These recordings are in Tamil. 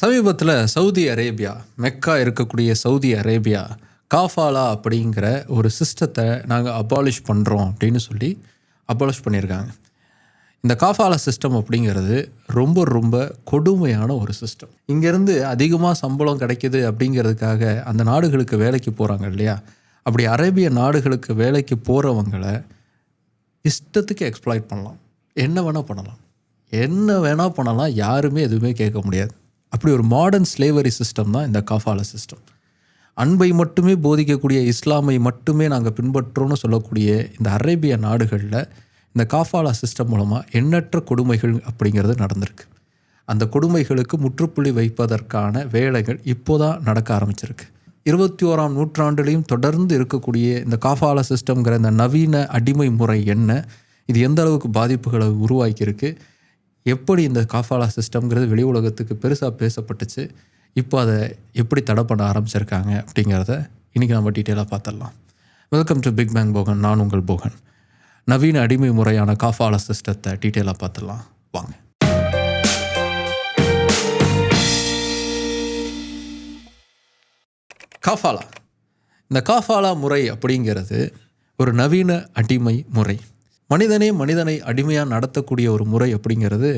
சமீபத்தில் சவுதி அரேபியா மெக்கா இருக்கக்கூடிய சவுதி அரேபியா காஃபாலா அப்படிங்கிற ஒரு சிஸ்டத்தை நாங்கள் அபாலிஷ் பண்ணுறோம் அப்படின்னு சொல்லி அபாலிஷ் பண்ணியிருக்காங்க. இந்த காஃபாலா சிஸ்டம் அப்படிங்கிறது ரொம்ப ரொம்ப கொடுமையான ஒரு சிஸ்டம் இங்கேருந்து அதிகமாக சம்பளம் கிடைக்கிது அப்படிங்கிறதுக்காக அந்த நாடுகளுக்கு வேலைக்கு போகிறாங்க இல்லையா? அப்படி அரேபிய நாடுகளுக்கு வேலைக்கு போகிறவங்களை இஷ்டத்துக்கு எக்ஸ்ப்ளாய்ட் பண்ணலாம். என்ன வேணால் பண்ணலாம். என்ன வேணால் பண்ணலாம் யாருமே எதுவுமே கேட்க முடியாது. அப்படி ஒரு மாடர்ன் ஸ்லேவரி சிஸ்டம் தான் இந்த காஃபால சிஸ்டம் அன்பை மட்டுமே போதிக்கக்கூடிய இஸ்லாமை மட்டுமே நாங்கள் பின்பற்றோன்னு சொல்லக்கூடிய இந்த அரேபிய நாடுகளில் இந்த காஃபாலா சிஸ்டம் மூலமாக எண்ணற்ற கொடுமைகள் அப்படிங்கிறது நடந்திருக்கு. அந்த கொடுமைகளுக்கு முற்றுப்புள்ளி வைப்பதற்கான வேலைகள் இப்போதான் நடக்க ஆரம்பிச்சிருக்கு. இருபத்தி ஓராம் நூற்றாண்டுலேயும் தொடர்ந்து இருக்கக்கூடிய இந்த காஃபாலா சிஸ்டம்ங்கிற இந்த நவீன அடிமை முறை என்ன இது எந்த அளவுக்கு பாதிப்புகளை உருவாக்கியிருக்கு எப்படி இந்த காஃபாலா சிஸ்டம்ங்கிறது வெளி உலகத்துக்கு பெருசாக பேசப்பட்டுச்சு இப்போ அதை எப்படி தடை பண்ண ஆரம்பிச்சிருக்காங்க அப்படிங்கிறத இன்றைக்கி நம்ம டீட்டெயிலாக பார்த்துடலாம். Welcome to Big Bang Bogan நான் உங்கள் போகன். நவீன அடிமை முறையான காஃபாலா சிஸ்டத்தை டீட்டெயிலாக பார்த்துடலாம். வாங்க. காஃபாலா. இந்த காஃபாலா முறை அப்படிங்கிறது ஒரு நவீன அடிமை முறை. மனிதனே மனிதனை அடிமையாக நடத்தக்கூடிய ஒரு முறை அப்படிங்கிறது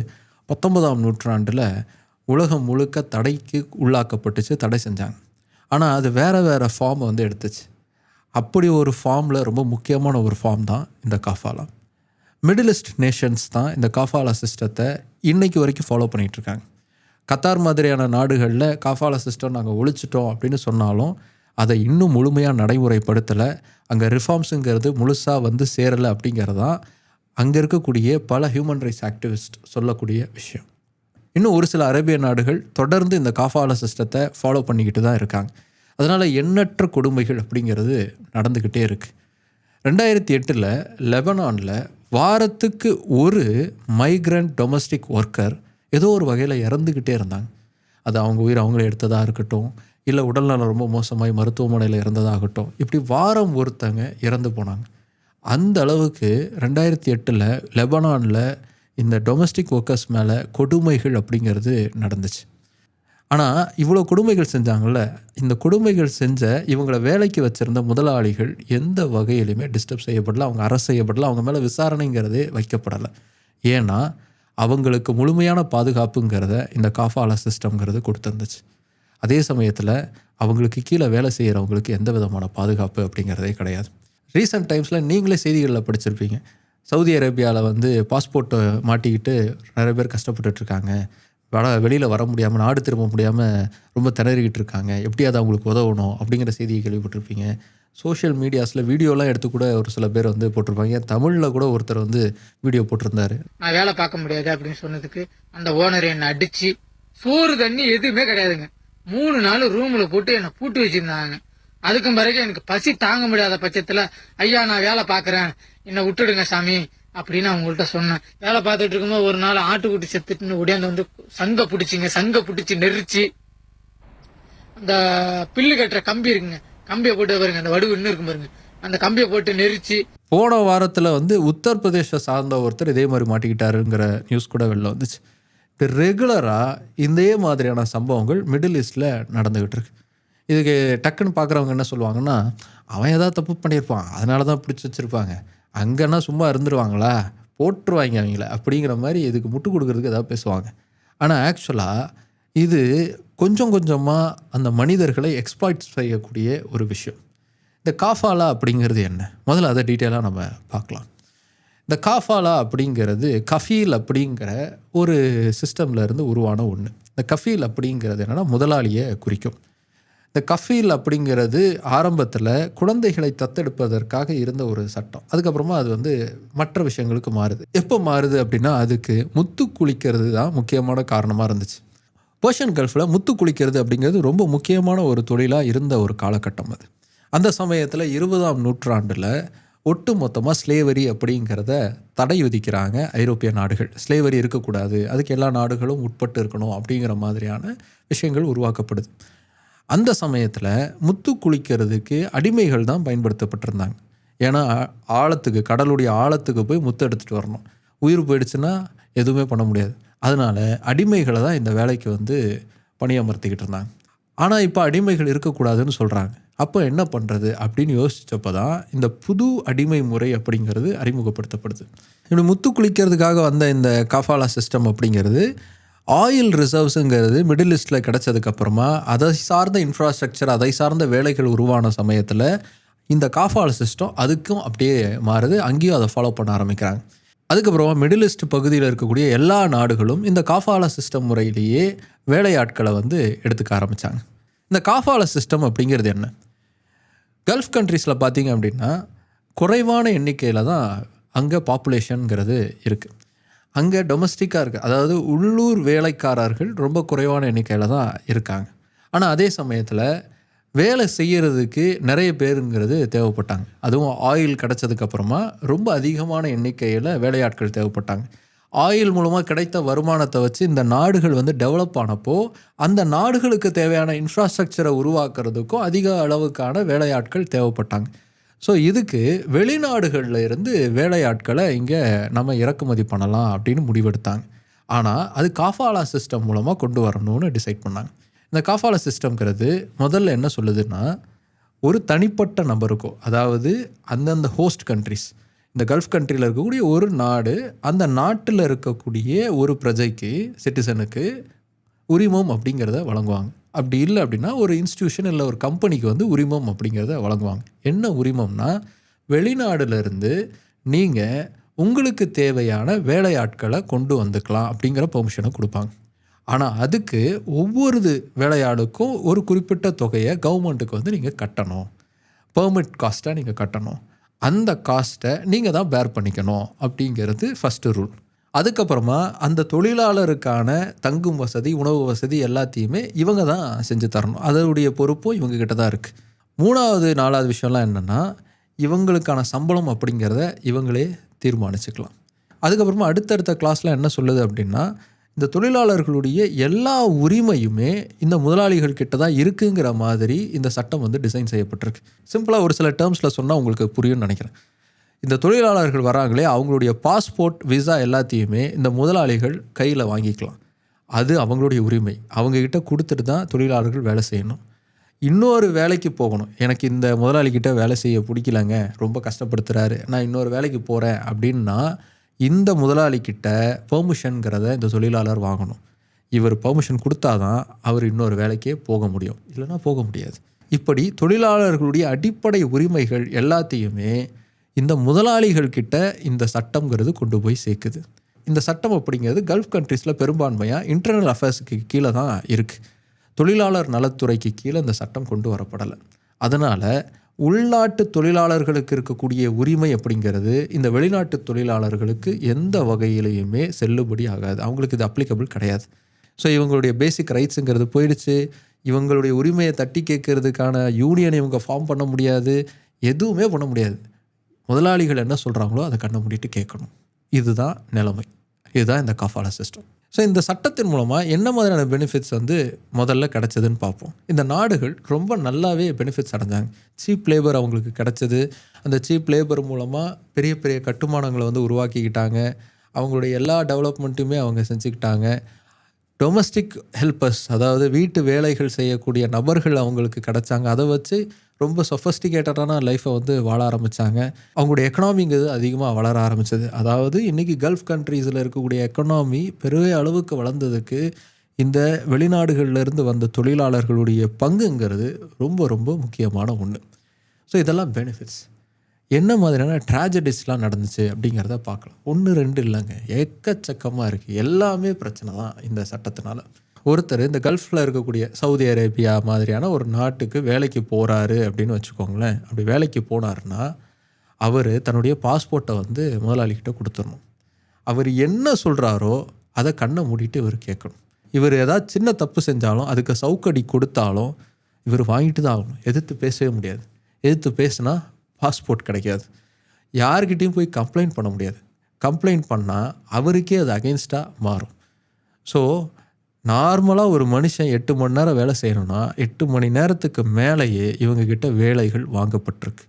பத்தொன்பதாம் நூற்றாண்டில் உலகம் முழுக்க தடைக்கு உள்ளாக்கப்பட்டுச்சு தடை செஞ்சாங்க. ஆனால் அது வேறு வேறு ஃபார்ம் வந்து எடுத்துச்சு. அப்படி ஒரு ஃபார்மில் ரொம்ப முக்கியமான ஒரு ஃபார்ம் தான் இந்த காஃபாலா. மிடிலிஸ்ட் நேஷன்ஸ் தான் இந்த காஃபாலா சிஸ்டத்தை இன்றைக்கு வரைக்கும் ஃபாலோ பண்ணிகிட்ருக்காங்க கத்தார் மாதிரியான நாடுகளில் காஃபாலா சிஸ்டம் நாங்கள் ஒழிச்சிட்டோம் அப்படின்னு சொன்னாலும் அதை இன்னும் முழுமையாக நடைமுறைப்படுத்தலை. அங்கே ரிஃபார்ம்ஸுங்கிறது முழுசாக வந்து சேரலை அப்படிங்கிறது தான் அங்கே இருக்கக்கூடிய பல ஹியூமன் ரைட்ஸ் ஆக்டிவிஸ்ட் சொல்லக்கூடிய விஷயம். இன்னும் ஒரு சில அரேபிய நாடுகள் தொடர்ந்து இந்த காஃபால சிஸ்டத்தை ஃபாலோ பண்ணிக்கிட்டு தான் இருக்காங்க. அதனால் எண்ணற்ற கொடுமைகள் அப்படிங்கிறது நடந்துக்கிட்டே இருக்குது ரெண்டாயிரத்தி எட்டில் லெபனானில் வாரத்துக்கு ஒரு மைக்ரண்ட் டொமஸ்டிக் ஒர்க்கர் ஏதோ ஒரு வகையில் இறந்துக்கிட்டே இருந்தாங்க. அது அவங்க உயிர் அவங்களே எடுத்ததாக இருக்கட்டும் இல்லை உடல்நலம் ரொம்ப மோசமாகி மருத்துவமனையில் இறந்ததாகட்டும். இப்படி வாரம் ஒருத்தங்க இறந்து போனாங்க. அந்த அளவுக்கு ரெண்டாயிரத்தி எட்டில் லெபனானில் இந்த டொமஸ்டிக் ஒர்க்கர்ஸ் மேலே கொடுமைகள் அப்படிங்கிறது நடந்துச்சு. ஆனால் இவ்வளோ கொடுமைகள் செஞ்சாங்கல்ல இந்த கொடுமைகள் செஞ்ச இவங்களை வேலைக்கு வச்சுருந்த முதலாளிகள் எந்த வகையிலுமே டிஸ்டர்ப் செய்யப்படல. அவங்க அரசு செய்யப்படல. அவங்க மேலே விசாரணைங்கிறது வைக்கப்படலை. ஏன்னா அவங்களுக்கு முழுமையான பாதுகாப்புங்கிறத இந்த காஃபாலா சிஸ்டம்ங்கிறது கொடுத்துருந்துச்சு. அதே சமயத்தில் அவங்களுக்கு கீழே வேலை செய்கிறவங்களுக்கு எந்த விதமான பாதுகாப்பு அப்படிங்கிறதே கிடையாது. ரீசெண்ட் டைம்ஸில் நீங்களே செய்திகளில் படிச்சிருப்பீங்க. சவுதி அரேபியாவில் வந்து பாஸ்போர்ட்டை மாட்டிக்கிட்டு நிறைய பேர் கஷ்டப்பட்டுட்டு இருக்காங்க. வட வெளியில் வர முடியாமல் நாடு திரும்ப முடியாமல் ரொம்ப திணறிக்கிட்டு இருக்காங்க. எப்படியாவது அவங்களுக்கு உதவணும் அப்படிங்கிற செய்தியை கேள்விப்பட்டிருப்பீங்க. சோஷியல் மீடியாஸில் வீடியோலாம் எடுத்து கூட ஒரு சில பேர் வந்து போட்டிருப்பாங்க. ஏன் தமிழில் கூட ஒருத்தர் வந்து வீடியோ போட்டிருந்தாரு. நான் வேலை பார்க்க முடியாது அப்படின்னு சொன்னதுக்கு அந்த ஓனர் என்னை அடிச்சு சோறு தண்ணி எதுவுமே கிடையாதுங்க. மூணு நாள் ரூம்ல போட்டு என்னை பூட்டி வச்சிருந்தாங்க. அதுக்கும் பிறகு எனக்கு பசி தாங்க முடியாத பட்சத்துல ஐயா நான் வேலை பார்க்குறேன். என்னை விட்டுடுங்க சாமி அப்படின்னு அவங்கள்ட்ட சொன்னேன். வேலை பார்த்துட்டு இருக்கும்போது ஒரு நாள் ஆட்டுக்குட்டி செத்துட்டுன்னு ஒடியாந்து வந்து சங்க பிடிச்சிங்க சங்க பிடிச்சி நெரிச்சு. அந்த பில்லு கட்டுற கம்பி இருக்குங்க கம்பியை போட்டு பாருங்க அந்த வடுவு இன்னும் இருக்கும் பாருங்க. அந்த கம்பியை போட்டு நெரிச்சு. போன வாரத்தில் வந்து உத்தரப்பிரதேச சார்ந்த ஒருத்தர் இதே மாதிரி மாட்டிக்கிட்டாருங்கிற நியூஸ் கூட வெளில வந்துச்சு. ரெகுலராக இதே மாதிரியான சம்பவங்கள் மிடில் ஈஸ்டில் நடந்துக்கிட்டு இருக்கு. இதுக்கு டக்குன்னு பார்க்குறவங்க என்ன சொல்லுவாங்கன்னா அவன் ஏதாவது தப்பு பண்ணியிருப்பான் அதனால தான் பிடிச்சி வச்சுருப்பாங்க. அங்கன்னா சும்மா இருந்துருவாங்களா? போட்டுருவாங்க அவங்கள அப்படிங்கிற மாதிரி இதுக்கு முட்டு கொடுக்குறதுக்கு ஏதாவது பேசுவாங்க. ஆனால் ஆக்சுவலாக இது கொஞ்சம் கொஞ்சமாக அந்த மனிதர்களை எக்ஸ்ப்ளாய்ட் செய்யக்கூடிய ஒரு விஷயம். இந்த காஃபாலா அப்படிங்கிறது என்ன? முதல்ல அதை டீட்டெயிலாக நம்ம பார்க்கலாம். இந்த காஃபாலா அப்படிங்கிறது கஃபீல் அப்படிங்கிற ஒரு சிஸ்டம்ல இருந்து உருவான ஒன்று இந்த கஃபீல் அப்படிங்கிறது என்னென்னா முதலாளியை குறிக்கும். இந்த கஃபீல் அப்படிங்கிறது ஆரம்பத்தில் குழந்தைகளை தத்தெடுப்பதற்காக இருந்த ஒரு சட்டம். அதுக்கப்புறமா அது வந்து மற்ற விஷயங்களுக்கு மாறுது. எப்போ மாறுது அப்படின்னா அதுக்கு முத்து குளிக்கிறது தான் முக்கியமான காரணமாக இருந்துச்சு. பர்ஷியன் கல்ஃபில் முத்து குளிக்கிறது அப்படிங்கிறது ரொம்ப முக்கியமான ஒரு தொழிலாக இருந்த ஒரு காலகட்டம் அது. அந்த சமயத்தில் இருபதாம் நூற்றாண்டில் ஒட்டு மொத்தமாக ஸ்லேவரி அப்படிங்கிறத தடை விதிக்கிறாங்க ஐரோப்பிய நாடுகள். ஸ்லேவரி இருக்கக்கூடாது. அதுக்கு எல்லா நாடுகளும் உட்பட்டு இருக்கணும் அப்படிங்கிற மாதிரியான விஷயங்கள் உருவாக்கப்படுது. அந்த சமயத்தில் முத்து குளிக்கிறதுக்கு அடிமைகள் தான் பயன்படுத்தப்பட்டிருந்தாங்க. ஏன்னா ஆழத்துக்கு கடலுடைய ஆழத்துக்கு போய் முத்து எடுத்துகிட்டு வரணும். உயிர் போயிடுச்சுன்னா எதுவுமே பண்ண முடியாது. அதனால் அடிமைகளை தான் இந்த வேலைக்கு வந்து பணியமர்த்திக்கிட்டு இருந்தாங்க. ஆனால் இப்போ அடிமைகள் இருக்கக்கூடாதுன்னு சொல்கிறாங்க அப்போ என்ன பண்ணுறது அப்படின்னு யோசிச்சப்போ தான் இந்த புது அடிமை முறை அப்படிங்கிறது அறிமுகப்படுத்தப்படுது. இப்படி முத்து குளிக்கிறதுக்காக வந்த இந்த கஃபாலா சிஸ்டம் அப்படிங்கிறது ஆயில் ரிசர்வ்ஸுங்கிறது மிடில் ஈஸ்டில் கிடச்சதுக்கப்புறமா அதை சார்ந்த இன்ஃப்ராஸ்ட்ரக்சர் அதை சார்ந்த வேலைகள் உருவான சமயத்தில் இந்த காஃபால் சிஸ்டம் அதுக்கும் அப்படியே மாறுது அங்கேயும் அதை ஃபாலோ பண்ண ஆரம்பிக்கிறாங்க. அதுக்கப்புறமா மிடில் ஈஸ்ட் பகுதியில் இருக்கக்கூடிய எல்லா நாடுகளும் இந்த காஃபாலா சிஸ்டம் முறையிலேயே வேலையாட்களை வந்து எடுத்துக்க ஆரம்பித்தாங்க இந்த காஃபாலா சிஸ்டம் அப்படிங்கிறது என்ன? கல்ஃப் கண்ட்ரீஸில் பார்த்தீங்க அப்படின்னா குறைவான எண்ணிக்கையில் தான் அங்கே பாப்புலேஷனுங்கிறது இருக்குது அங்கே டொமஸ்டிக்காக இருக்குது அதாவது உள்ளூர் வேலைக்காரர்கள் ரொம்ப குறைவான எண்ணிக்கையில் தான் இருக்காங்க. ஆனால் அதே சமயத்தில் வேலை செய்கிறதுக்கு நிறைய பேருங்கிறது தேவைப்பட்டாங்க. அதுவும் ஆயில் கிடச்சதுக்கப்புறமா ரொம்ப அதிகமான எண்ணிக்கையில் வேலையாட்கள் தேவைப்பட்டாங்க. ஆயில் மூலமாக கிடைத்த வருமானத்தை வச்சு இந்த நாடுகள் வந்து டெவலப் ஆனப்போ அந்த நாடுகளுக்கு தேவையான இன்ஃப்ராஸ்ட்ரக்சரை உருவாக்குறதுக்கும் அதிக அளவுக்கான வேலையாட்கள் தேவைப்பட்டாங்க. ஸோ இதுக்கு வெளிநாடுகளில் இருந்து வேலையாட்களை இங்கே நம்ம இறக்குமதி பண்ணலாம் அப்படின்னு முடிவெடுத்தாங்க. ஆனால் அது காஃபாலா சிஸ்டம் மூலமாக கொண்டு வரணும்னு டிசைட் பண்ணாங்க. இந்த காஃபாலா சிஸ்டம்ங்கிறது முதல்ல என்ன சொல்லுதுன்னா ஒரு தனிப்பட்ட நபருக்கோ அதாவது அந்தந்த ஹோஸ்ட் கண்ட்ரிஸ் இந்த கல்ஃப் கண்ட்ரியில் இருக்கக்கூடிய ஒரு நாடு அந்த நாட்டில் இருக்கக்கூடிய ஒரு பிரஜைக்கு சிட்டிசனுக்கு உரிமம் அப்படிங்கிறத வழங்குவாங்க. அப்படி இல்லை அப்படின்னா ஒரு இன்ஸ்டியூஷன் இல்லை ஒரு கம்பெனிக்கு வந்து உரிமம் அப்படிங்கிறத வழங்குவாங்க. என்ன உரிமம்னா வெளிநாடுலேருந்து நீங்கள் உங்களுக்கு தேவையான வேலையாட்களை கொண்டு வந்துக்கலாம் அப்படிங்கிற பெர்மிஷனை கொடுப்பாங்க. ஆனால் அதுக்கு ஒவ்வொரு வேலையாளுக்கும் ஒரு குறிப்பிட்ட தொகையை கவர்மெண்ட்டுக்கு வந்து நீங்கள் கட்டணும். பெர்மிட் காஸ்ட்டை நீங்கள் கட்டணும். அந்த காஸ்ட்டை நீங்கள் தான் பேர் பண்ணிக்கணும் அப்படிங்கிறது ஃபஸ்ட்டு ரூல் அதுக்கப்புறமா அந்த தொழிலாளருக்கான தங்கும் வசதி உணவு வசதி எல்லாத்தையுமே இவங்க தான் செஞ்சு தரணும். அதனுடைய பொறுப்பும் இவங்கக்கிட்ட தான் இருக்குது மூணாவது நாலாவது விஷயம்லாம் என்னென்னா இவங்களுக்கான சம்பளம் அப்படிங்கிறத இவங்களே தீர்மானிச்சுக்கலாம். அதுக்கப்புறமா அடுத்தடுத்த கிளாஸில் என்ன சொல்லுது அப்படின்னா இந்த தொழிலாளர்களுடைய எல்லா உரிமையுமே இந்த முதலாளிகள் கிட்ட தான் இருக்குங்கிற மாதிரி இந்த சட்டம் வந்து டிசைன் செய்யப்பட்டிருக்கு. சிம்பிளாக ஒரு சில டேர்ம்ஸில் சொன்னால் உங்களுக்கு புரியும்னு நினைக்கிறேன். இந்த தொழிலாளர்கள் வராங்களே அவங்களுடைய பாஸ்போர்ட் விசா எல்லாத்தையுமே இந்த முதலாளிகள் கையில் வாங்கிக்கலாம். அது அவங்களுடைய உரிமை. அவங்கக்கிட்ட கொடுத்துட்டு தான் தொழிலாளர்கள் வேலை செய்யணும். இன்னொரு வேலைக்கு போகணும். எனக்கு இந்த முதலாளிகிட்ட வேலை செய்ய பிடிக்கலங்க ரொம்ப கஷ்டப்படுத்துகிறாரு நான் இன்னொரு வேலைக்கு போகிறேன் அப்படின்னா இந்த முதலாளிக்கிட்ட பெர்மிஷனுங்கிறத இந்த தொழிலாளர் வாங்கணும். இவர் பெர்மிஷன் கொடுத்தாதான் அவர் இன்னொரு வேலைக்கே போக முடியும். இல்லைன்னா போக முடியாது. இப்படி தொழிலாளர்களுடைய அடிப்படை உரிமைகள் எல்லாத்தையுமே இந்த முதலாளிகள் கிட்ட இந்த சட்டம்ங்கிறது கொண்டு போய் சேர்க்குது. இந்த சட்டம் அப்படிங்கிறது கல்ஃப் கண்ட்ரீஸில் பெரும்பான்மையாக இன்டர்னல் அஃபேர்ஸுக்கு கீழே தான் இருக்குது தொழிலாளர் நலத்துறைக்கு கீழே இந்த சட்டம் கொண்டு வரப்படலை. அதனால் உள்நாட்டு தொழிலாளர்களுக்கு இருக்கக்கூடிய உரிமை அப்படிங்கிறது இந்த வெளிநாட்டு தொழிலாளர்களுக்கு எந்த வகையிலையுமே செல்லுபடி ஆகாது. அவங்களுக்கு இது அப்ளிகபிள் கிடையாது. ஸோ இவங்களுடைய பேசிக் ரைட்ஸுங்கிறது போயிடுச்சு. இவங்களுடைய உரிமையை தட்டி கேட்கறதுக்கான யூனியனை இவங்க ஃபார்ம் பண்ண முடியாது. எதுவுமே பண்ண முடியாது. முதலாளிகள் என்ன சொல்கிறாங்களோ அதை கண்ணை மூடிட்டு கேட்கணும். இதுதான் நிலைமை. இதுதான் இந்த கஃபாலா சிஸ்டம் ஸோ இந்த சட்டத்தின் மூலமாக என்ன மாதிரியான பெனிஃபிட்ஸ் வந்து முதல்ல கிடச்சதுன்னு பார்ப்போம். இந்த நாடுகள் ரொம்ப நல்லாவே பெனிஃபிட்ஸ் அடைஞ்சாங்க. சீப் லேபர் அவங்களுக்கு கிடைச்சது. அந்த சீப் லேபர் மூலமாக பெரிய பெரிய கட்டுமானங்களை வந்து உருவாக்கிக்கிட்டாங்க. அவங்களுடைய எல்லா டெவலப்மெண்ட்டுமே அவங்க செஞ்சுக்கிட்டாங்க. டொமஸ்டிக் ஹெல்பர்ஸ் அதாவது வீட்டு வேலைகள் செய்யக்கூடிய நபர்கள் அவங்களுக்கு கிடைச்சாங்க. அதை வச்சு ரொம்ப சொஃபஸ்டிகேட்டடான லைஃப்பை வந்து வாழ ஆரம்பித்தாங்க அவங்களுடைய எக்கனாமிங்கிறது அதிகமாக வளர ஆரம்பித்தது அதாவது இன்றைக்கி கல்ஃப் கண்ட்ரீஸில் இருக்கக்கூடிய எக்கனாமி பெரிய அளவுக்கு வளர்ந்ததுக்கு இந்த வெளிநாடுகளிலிருந்து வந்த தொழிலாளர்களுடைய பங்குங்கிறது ரொம்ப ரொம்ப முக்கியமான ஒன்று ஸோ இதெல்லாம் பெனிஃபிட்ஸ் என்ன மாதிரியான ட்ராஜடிஸ்லாம் நடந்துச்சு அப்படிங்கிறத பார்க்கலாம். ஒன்று ரெண்டு இல்லைங்க. எக்கச்சக்கமாக இருக்குது எல்லாமே பிரச்சனை தான் இந்த சட்டத்தினால. ஒருத்தர் இந்த கல்ஃபில் இருக்கக்கூடிய சவுதி அரேபியா மாதிரியான ஒரு நாட்டுக்கு வேலைக்கு போகிறாரு அப்படின்னு வச்சுக்கோங்களேன். அப்படி வேலைக்கு போனாருன்னா அவர் தன்னுடைய பாஸ்போர்ட்டை வந்து முதலாளிகிட்ட கொடுத்துடணும். அவர் என்ன சொல்கிறாரோ அதை கண்ணை மூடிட்டு இவர் கேட்கணும். இவர் ஏதாவது சின்ன தப்பு செஞ்சாலும் அதுக்கு சவுக்கடி கொடுத்தாலும் இவர் வாங்கிட்டு தான் ஆகணும். எதிர்த்து பேசவே முடியாது. எதிர்த்து பேசினா பாஸ்போர்ட் கிடைக்காது. யார்கிட்டையும் போய் கம்ப்ளைண்ட் பண்ண முடியாது. கம்ப்ளைண்ட் பண்ணால் அவருக்கே அது அகெயின்ஸ்டாக மாறும். ஸோ நார்மலாக ஒரு மனுஷன் எட்டு மணி நேரம் வேலை செய்யணும்னா எட்டு மணி நேரத்துக்கு மேலேயே இவங்கக்கிட்ட வேலைகள் வாங்கப்பட்டிருக்கு.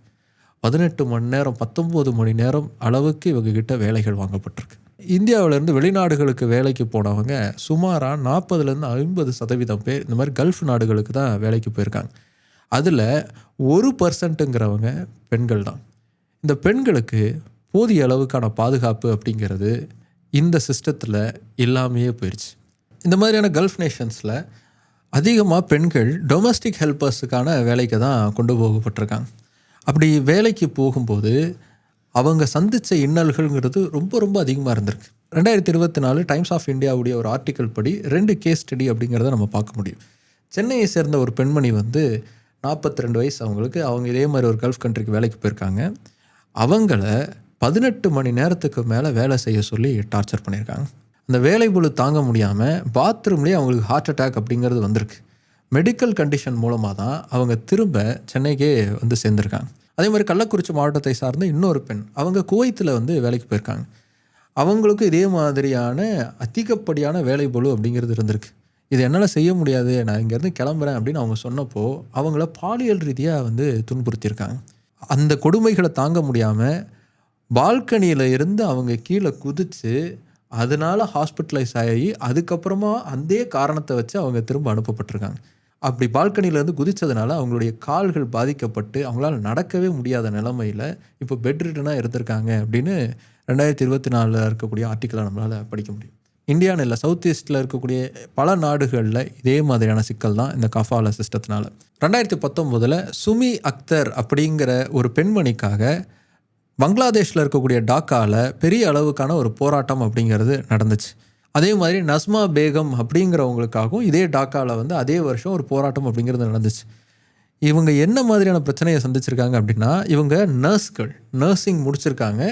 பதினெட்டு மணி நேரம் பத்தொம்போது மணி நேரம் அளவுக்கு இவங்கக்கிட்ட வேலைகள் வாங்கப்பட்டிருக்கு. இந்தியாவிலேருந்து வெளிநாடுகளுக்கு வேலைக்கு போனவங்க சுமாராக நாற்பதுலேருந்து ஐம்பது சதவீதம் பேர் இந்த மாதிரி கல்ஃப் நாடுகளுக்கு தான் வேலைக்கு போயிருக்காங்க. அதில் ஒரு பர்சன்ட்டுங்கிறவங்க பெண்கள் தான். இந்த பெண்களுக்கு போதிய அளவுக்கான பாதுகாப்பு அப்படிங்கிறது இந்த சிஸ்டத்தில் இல்லாமையே போயிடுச்சு இந்த மாதிரியான கல்ஃப் நேஷன்ஸில் அதிகமாக பெண்கள் டொமஸ்டிக் ஹெல்ப்பர்ஸுக்கான வேலைக்கு தான் கொண்டு போகப்பட்டிருக்காங்க. அப்படி வேலைக்கு போகும்போது அவங்க சந்தித்த இன்னல்கள்ங்கிறது ரொம்ப ரொம்ப அதிகமாக இருந்திருக்கு. ரெண்டாயிரத்தி இருபத்தி நாலு டைம்ஸ் ஆஃப் இந்தியாவுடைய ஒரு ஆர்டிக்கல் படி ரெண்டு கேஸ் ஸ்டடி அப்படிங்கிறத நம்ம பார்க்க முடியும். சென்னையை சேர்ந்த ஒரு பெண்மணி வந்து நாற்பத்தி ரெண்டு வயசு அவங்களுக்கு அவங்க இதே மாதிரி ஒரு கல்ஃப் கண்ட்ரிக்கு வேலைக்கு போயிருக்காங்க. அவங்கள பதினெட்டு மணி நேரத்துக்கு மேலே வேலை செய்ய சொல்லி டார்ச்சர் பண்ணியிருக்காங்க. அந்த வேலை புழு தாங்க முடியாமல் பாத்ரூம்லேயே அவங்களுக்கு ஹார்ட் அட்டாக் அப்படிங்கிறது வந்திருக்கு. மெடிக்கல் கண்டிஷன் மூலமாக தான் அவங்க திரும்ப சென்னைக்கே வந்து சேர்ந்துருக்காங்க. அதே மாதிரி கள்ளக்குறிச்சி மாவட்டத்தை சார்ந்த இன்னொரு பெண் அவங்க குவைத்தில் வந்து வேலைக்கு போயிருக்காங்க. அவங்களுக்கும் இதே மாதிரியான அதிகப்படியான வேலை பொழு அப்படிங்கிறது இருந்திருக்கு. இது என்னால் செய்ய முடியாது நான் இங்கேருந்து கிளம்புறேன் அப்படின்னு அவங்க சொன்னப்போ அவங்கள பாலியல் ரீதியாக வந்து துன்புறுத்தியிருக்காங்க. அந்த கொடுமைகளை தாங்க முடியாமல் பால்கனியில் இருந்து அவங்க கீழே குதித்து அதனால ஹாஸ்பிட்டலைஸ் ஆகி அதுக்கப்புறமா அதே காரணத்தை வச்சு அவங்க திரும்ப அனுப்பப்பட்டிருக்காங்க. அப்படி பால்கனியிலேருந்து குதித்ததுனால அவங்களுடைய கால்கள் பாதிக்கப்பட்டு அவங்களால நடக்கவே முடியாத நிலமையில் இப்போ பெட் ரிட்டனாக இருந்திருக்காங்க அப்படின்னு ரெண்டாயிரத்தி இருபத்தி நாலில் இருக்கக்கூடிய ஆர்டிக்கலாக நம்மளால் படிக்க முடியும். இந்தியான்னு இல்லை சவுத் ஈஸ்டில் இருக்கக்கூடிய பல நாடுகளில் இதே மாதிரியான சிக்கல் தான் இந்த கஃபால சிஸ்டத்தினால ரெண்டாயிரத்தி பத்தொம்போதில் சுமி அக்தர் அப்படிங்கிற ஒரு பெண்மணிக்காக பங்களாதேஷில் இருக்கக்கூடிய டாக்காவில் பெரிய அளவுக்கான ஒரு போராட்டம் அப்படிங்கிறது நடந்துச்சு. அதே மாதிரி நஸ்மா பேகம் அப்படிங்கிறவங்களுக்காகவும் இதே டாக்காவில் வந்து அதே வருஷம் ஒரு போராட்டம் அப்படிங்கிறது நடந்துச்சு. இவங்க என்ன மாதிரியான பிரச்சனையை சந்திச்சிருக்காங்க அப்படின்னா இவங்க நர்ஸ்கள் நர்சிங் முடிச்சிருக்காங்க.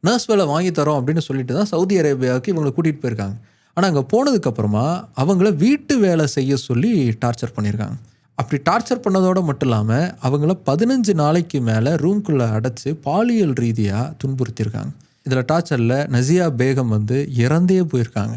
நர்ஸ் வேலை வாங்கி தரோம் அப்படின்னு சொல்லிட்டு தான் சவுதி அரேபியாவுக்கு இவங்களை கூட்டிகிட்டு போயிருக்காங்க. ஆனால் அங்கே போனதுக்கப்புறமா அவங்கள வீட்டு வேலை செய்ய சொல்லி டார்ச்சர் பண்ணியிருக்காங்க. அப்படி டார்ச்சர் பண்ணதோடு மட்டும் இல்லாமல் அவங்கள பதினஞ்சு நாளைக்கு மேலே ரூம்குள்ளே அடைச்சி பாலியல் ரீதியாக துன்புறுத்தியிருக்காங்க. இதில் டார்ச்சரில் நசியா பேகம் வந்து இறந்தே போயிருக்காங்க.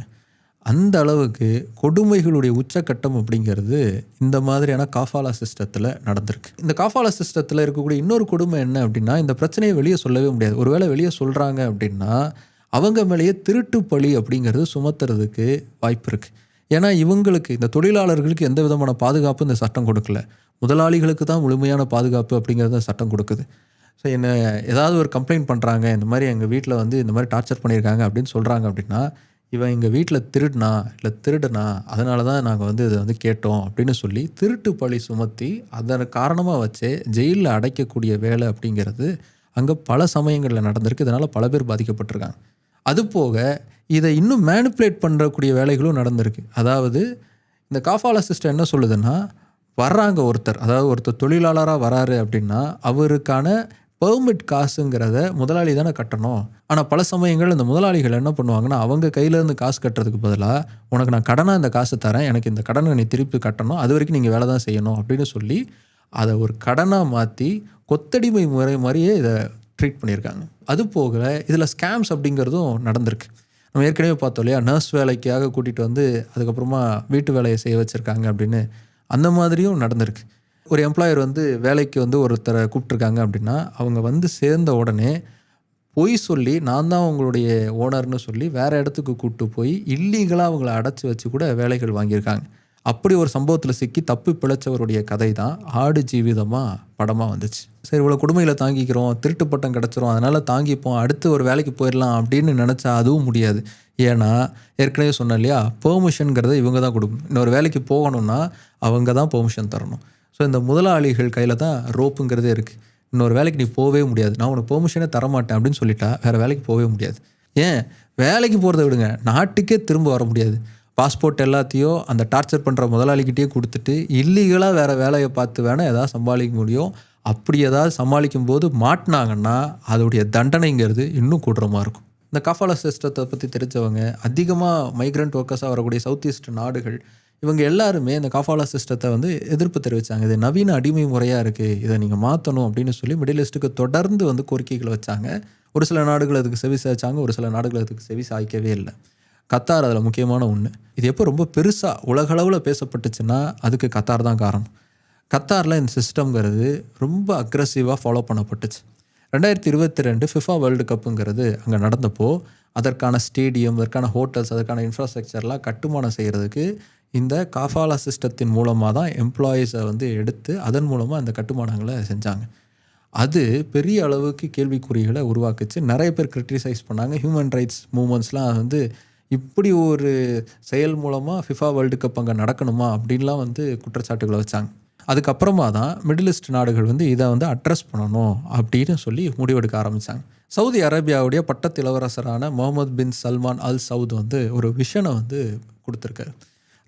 அந்த அளவுக்கு கொடுமைகளுடைய உச்சக்கட்டம் அப்படிங்கிறது இந்த மாதிரியான காஃபாலா சிஸ்டத்தில் நடந்திருக்கு. இந்த காஃபாலா சிஸ்டத்தில் இருக்கக்கூடிய இன்னொரு கொடுமை என்ன அப்படின்னா இந்த பிரச்சனையை வெளியே சொல்லவே முடியாது. ஒருவேளை வெளியே சொல்கிறாங்க அப்படின்னா அவங்க மேலேயே திருட்டு பழி அப்படிங்கிறது சுமத்துறதுக்கு வாய்ப்பு இருக்குது ஏன்னா இவங்களுக்கு இந்த தொழிலாளர்களுக்கு எந்த விதமான பாதுகாப்பு இந்த சட்டம் கொடுக்கல. முதலாளிகளுக்கு தான் முழுமையான பாதுகாப்பு அப்படிங்கிறத சட்டம் கொடுக்குது. ஸோ என்ன ஏதாவது ஒரு கம்ப்ளைண்ட் பண்ணுறாங்க இந்த மாதிரி எங்கள் வீட்டில் வந்து இந்த மாதிரி டார்ச்சர் பண்ணியிருக்காங்க அப்படின்னு சொல்கிறாங்க அப்படின்னா இவன் எங்கள் வீட்டில் திருடுனா இல்லை திருடுனா அதனால தான் நாங்கள் வந்து இதை வந்து கேட்டோம் அப்படின்னு சொல்லி திருட்டு பழி சுமத்தி அதன் காரணமாக வச்சு ஜெயிலில் அடைக்கக்கூடிய வேலை அப்படிங்கிறது அங்கே பல சமயங்களில் நடந்திருக்கு. இதனால் பல பேர் பாதிக்கப்பட்டிருக்காங்க. அது போக இதை இன்னும் மேனிப்புலேட் பண்ணுறக்கூடிய வேலைகளும் நடந்திருக்கு. அதாவது இந்த காஃபாலா சிஸ்டம் என்ன சொல்லுதுன்னா வர்றாங்க ஒருத்தர் அதாவது ஒருத்தர் தொழிலாளராக வராரு அப்படின்னா அவருக்கான பெர்மிட் காசுங்கிறத முதலாளி தானே கட்டணும். ஆனால் பல சமயங்கள் இந்த முதலாளிகள் என்ன பண்ணுவாங்கன்னா அவங்க கையிலேருந்து காசு கட்டுறதுக்கு பதிலாக உனக்கு நான் கடனாக இந்த காசு தரேன் எனக்கு இந்த கடனை நீ திருப்பி கட்டணும் அது வரைக்கும் நீங்கள் வேலை தான் செய்யணும் அப்படின்னு சொல்லி அதை ஒரு கடனாக மாற்றி கொத்தடிமை முறை மாதிரியே இதை ட்ரீட் பண்ணியிருக்காங்க. அது போக இதில் ஸ்கேம்ஸ் அப்படிங்கிறதும் நடந்திருக்கு. நம்ம ஏற்கனவே பார்த்தோம் இல்லையா? நர்ஸ் வேலைக்காக கூட்டிகிட்டு வந்து அதுக்கப்புறமா வீட்டு வேலையை செய்ய வச்சுருக்காங்க அப்படின்னு. அந்த மாதிரியும் நடந்திருக்கு. ஒரு எம்ப்ளாயர் வந்து வேலைக்கு வந்து ஒருத்தரை கூப்பிட்ருக்காங்க அப்படின்னா அவங்க வந்து சேர்ந்த உடனே பொய் சொல்லி நான் தான் உங்களுடைய ஓனர்னு சொல்லி வேறு இடத்துக்கு கூப்பிட்டு போய் இல்லீகலாக அவங்கள அடைச்சி வச்சு கூட வேலைகள் வாங்கியிருக்காங்க. அப்படி ஒரு சம்பவத்தில் சிக்கி தப்பி பிழைச்சவருடைய கதை தான் ஆடு ஜீவிதமாக படமாக வந்துச்சு. சரி இவ்வளோ கொடுமையில் தாங்கிக்கிறோம் திருட்டு பட்டம் கிடச்சிரும் அதனால் தாங்கிப்போம் அடுத்து ஒரு வேலைக்கு போயிடலாம் அப்படின்னு நினச்சா அதுவும் முடியாது. ஏன்னா ஏற்கனவே சொன்னேன் இல்லையா பெர்மிஷனுங்கிறத இவங்க தான் கொடுக்கணும். இன்னொரு வேலைக்கு போகணும்னா அவங்க தான் பெர்மிஷன் தரணும். ஸோ இந்த முதலாளிகள் கையில் தான் ரோப்புங்கிறதே இருக்குது இன்னொரு வேலைக்கு நீ போகவே முடியாது. நான் உனக்கு பெர்மிஷனே தரமாட்டேன் அப்படின்னு சொல்லிட்டா வேறு வேலைக்கு போகவே முடியாது. ஏன்? வேலைக்கு போகிறத விடுங்க. நாட்டுக்கே திரும்ப வர முடியாது. பாஸ்போர்ட் எல்லாத்தையும் அந்த டார்ச்சர் பண்ணுற முதலாளிகிட்டே கொடுத்துட்டு இல்லீகலாக வேறு வேலையை பார்த்து வேணால் எதாவது சமாளிக்க முடியும். அப்படி ஏதாவது சமாளிக்கும் போது மாட்டினாங்கன்னா அதோடைய தண்டனைங்கிறது இன்னும் கூடுறமாக இருக்கும். இந்த கஃபாலா சிஸ்டத்தை பற்றி தெரிஞ்சவங்க அதிகமாக மைக்ரண்ட் ஒர்க்கர்ஸாக வரக்கூடிய சவுத் ஈஸ்ட் நாடுகள் இவங்க எல்லாருமே இந்த காஃபாலா சிஸ்டத்தை வந்து எதிர்ப்பு தெரிவித்தாங்க இது நவீன அடிமை முறையாக இருக்குது இதை நீங்கள் மாற்றணும் அப்படின்னு சொல்லி மிடில் ஈஸ்ட்டுக்கு தொடர்ந்து வந்து கோரிக்கைகளை வச்சாங்க. ஒரு சில நாடுகள் அதுக்கு செவி சாய்ச்சாங்க ஒரு சில நாடுகள் அதுக்கு செவி சாய்க்கவே இல்லை. கத்தார் அதில் முக்கியமான ஒன்று இது எப்போ ரொம்ப பெருசாக உலகளவில் பேசப்பட்டுச்சுன்னா அதுக்கு கத்தார் தான் காரணம். கத்தாரில் இந்த சிஸ்டம்ங்கிறது ரொம்ப அக்ரஸிவாக ஃபாலோ பண்ணப்பட்டுச்சு. ரெண்டாயிரத்தி இருபத்தி ரெண்டு ஃபிஃபா வேர்ல்டு கப்புங்கிறது அங்கே நடந்தப்போ அதற்கான ஸ்டேடியம் அதற்கான ஹோட்டல்ஸ் அதற்கான இன்ஃப்ராஸ்ட்ரக்சர்லாம் கட்டுமானம் செய்கிறதுக்கு இந்த காஃபாலா சிஸ்டத்தின் மூலமாக தான் எம்ப்ளாயீஸை வந்து எடுத்து அதன் மூலமாக அந்த கட்டுமானங்களை செஞ்சாங்க. அது பெரிய அளவுக்கு கேள்விக்குறிகளை உருவாக்குச்சு. நிறைய பேர் கிரிட்டிசைஸ் பண்ணாங்க. ஹியூமன் ரைட்ஸ் மூமெண்ட்ஸ்லாம் வந்து இப்படி ஒரு செயல் மூலமாக ஃபிஃபா வேர்ல்டு கப் அங்கே நடக்கணுமா அப்படின்லாம் வந்து குற்றச்சாட்டுகளை வச்சாங்க. அதுக்கப்புறமா தான் மிடில் ஈஸ்ட் நாடுகள் வந்து இதை வந்து அட்ரஸ் பண்ணணும் அப்படின்னு சொல்லி முடிவெடுக்க ஆரம்பித்தாங்க சவுதி அரேபியாவுடைய பட்டத்து இளவரசரான Mohammed bin Salman Al Saud வந்து ஒரு விஷனை வந்து கொடுத்துருக்காரு.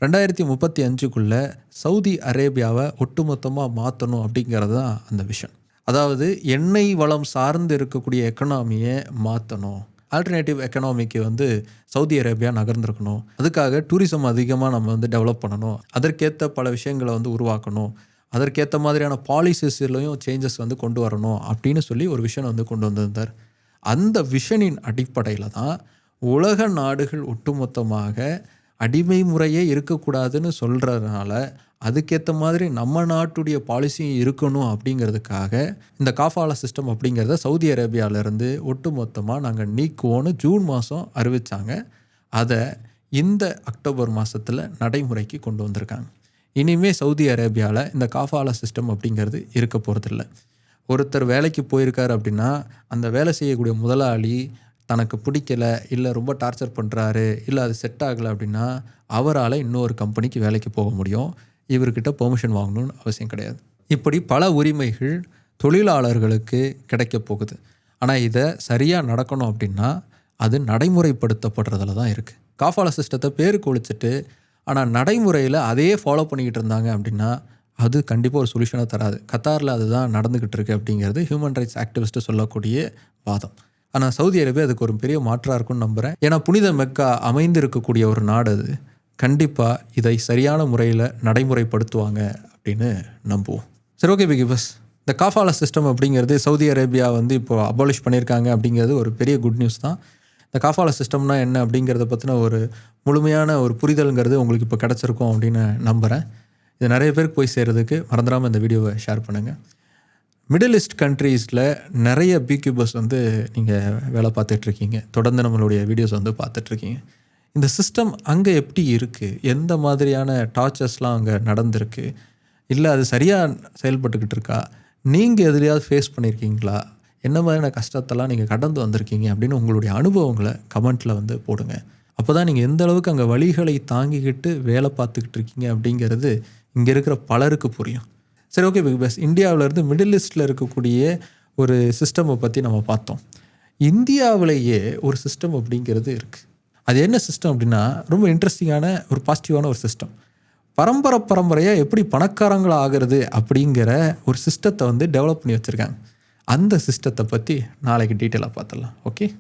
ரெண்டாயிரத்தி முப்பத்தி அஞ்சுக்குள்ளே சவுதி அரேபியாவை ஒட்டுமொத்தமாக மாற்றணும் அப்படிங்கிறது தான் அந்த விஷன் அதாவது எண்ணெய் வளம் சார்ந்து இருக்கக்கூடிய எக்கனாமியை மாற்றணும் ஆல்டர்னேட்டிவ் எக்கனாமிக்கு வந்து சவுதி அரேபியா நகர்ந்திருக்கணும். அதுக்காக டூரிசம் அதிகமாக நம்ம வந்து டெவலப் பண்ணணும். அதற்கேற்ற பல விஷயங்களை வந்து உருவாக்கணும். அதற்கேற்ற மாதிரியான பாலிசிஸ்லையும் சேஞ்சஸ் வந்து கொண்டு வரணும் அப்படின்னு சொல்லி ஒரு விஷன் வந்து கொண்டு வந்திருந்தார். அந்த விஷனின் அடிப்படையில் தான் உலக நாடுகள் ஒட்டுமொத்தமாக அடிமை முறையே இருக்கக்கூடாதுன்னு சொல்கிறதுனால அதுக்கேற்ற மாதிரி நம்ம நாட்டுடைய பாலிசியும் இருக்கணும் அப்படிங்கிறதுக்காக இந்த காஃபாலா சிஸ்டம் அப்படிங்கிறத சவுதி அரேபியாவிலேருந்து ஒட்டு மொத்தமாக நாங்கள் நீக்குவோன்னு ஜூன் மாதம் அறிவித்தாங்க அதை இந்த அக்டோபர் மாதத்தில் நடைமுறைக்கு கொண்டு வந்திருக்காங்க. இனிமேல் சவுதி அரேபியாவில் இந்த காஃபாலா சிஸ்டம் அப்படிங்கிறது இருக்க போகிறதில்ல ஒருத்தர் வேலைக்கு போயிருக்காரு அப்படின்னா அந்த வேலை செய்யக்கூடிய முதலாளி தனக்கு பிடிக்கல இல்லை ரொம்ப டார்ச்சர் பண்ணுறாரு இல்லை அது செட் ஆகலை அப்படின்னா அவரால் இன்னொரு கம்பெனிக்கு வேலைக்கு போக முடியும். இவர்கிட்ட பெர்மிஷன் வாங்கணும்னு அவசியம் கிடையாது. இப்படி பல உரிமைகள் தொழிலாளர்களுக்கு கிடைக்க போகுது. ஆனால் இதை சரியாக நடக்கணும் அப்படின்னா அது நடைமுறைப்படுத்தப்படுறதுல தான் இருக்குது காஃபால சிஸ்டத்தை பேருக்கு ஒழிச்சிட்டு ஆனால் நடைமுறையில் அதையே ஃபாலோ பண்ணிக்கிட்டு இருந்தாங்க அப்படின்னா அது கண்டிப்பாக ஒரு சொல்யூஷனை தராது. கத்தாரில் அதுதான் நடந்துக்கிட்டு இருக்கு அப்படிங்கிறது ஹியூமன் ரைட்ஸ் ஆக்டிவிஸ்ட்டு சொல்லக்கூடிய வாதம். ஆனால் சவுதி அரேபியா அதுக்கு ஒரு பெரிய மாற்றாக இருக்கும்னு நம்புகிறேன் ஏன்னா புனித மெக்கா அமைந்து இருக்கக்கூடிய ஒரு நாடு அது. கண்டிப்பாக இதை சரியான முறையில் நடைமுறைப்படுத்துவாங்க அப்படின்னு நம்புவோம். சரி ஓகே பிகி பஸ் இந்த காஃபாலா சிஸ்டம் அப்படிங்கிறது சவுதி அரேபியா வந்து இப்போ அபாலிஷ் பண்ணியிருக்காங்க அப்படிங்கிறது ஒரு பெரிய குட் நியூஸ் தான். இந்த காஃபாலா சிஸ்டம்னா என்ன அப்படிங்கிறத பற்றின ஒரு முழுமையான ஒரு புரிதல்ங்கிறது உங்களுக்கு இப்போ கிடச்சிருக்கும் அப்படின்னு நம்புகிறேன் இது நிறைய பேருக்கு போய் சேர்கிறதுக்கு மறந்துடாமல் இந்த வீடியோவை ஷேர் பண்ணுங்கள் மிடில் ஈஸ்ட் கண்ட்ரீஸில் நிறைய பீக்யூபர்ஸ் வந்து நீங்கள் வேலை பார்த்துட்ருக்கீங்க தொடர்ந்து நம்மளுடைய வீடியோஸ் வந்து பார்த்துட்ருக்கீங்க இந்த சிஸ்டம் அங்கே எப்படி இருக்குது எந்த மாதிரியான டார்ச்சர்ஸ்லாம் அங்கே நடந்திருக்கு? இல்லை அது சரியாக செயல்பட்டுக்கிட்டு இருக்கா? நீங்கள் எதுலையாவது ஃபேஸ் பண்ணியிருக்கீங்களா என்ன மாதிரியான கஷ்டத்தெல்லாம் நீங்கள் கடந்து வந்திருக்கீங்க? அப்படின்னு உங்களுடைய அனுபவங்களை கமெண்ட்டில் வந்து போடுங்க. அப்போ தான் நீங்கள் எந்த அளவுக்கு அங்கே வழிகளை தாங்கிக்கிட்டு வேலை பார்த்துக்கிட்டு இருக்கீங்க அப்படிங்கிறது இங்கே இருக்கிற பலருக்கு புரியும். சரி ஓகே பிக் பாஸ் இந்தியாவிலேருந்து மிடில் ஈஸ்டில் இருக்கக்கூடிய ஒரு சிஸ்டமை பற்றி நம்ம பார்த்தோம். இந்தியாவிலேயே ஒரு சிஸ்டம் அப்படிங்கிறது இருக்குது அது என்ன சிஸ்டம் அப்படின்னா ரொம்ப இன்ட்ரெஸ்டிங்கான ஒரு பாசிட்டிவான ஒரு சிஸ்டம் பரம்பரை பரம்பரையாக எப்படி பணக்காரங்களாக ஆகிறது அப்படிங்கிற ஒரு சிஸ்டத்தை வந்து டெவலப் பண்ணி வச்சுருக்காங்க. அந்த சிஸ்டத்தை பற்றி நாளைக்கு டீட்டெயிலாக பார்த்துடலாம். ஓகே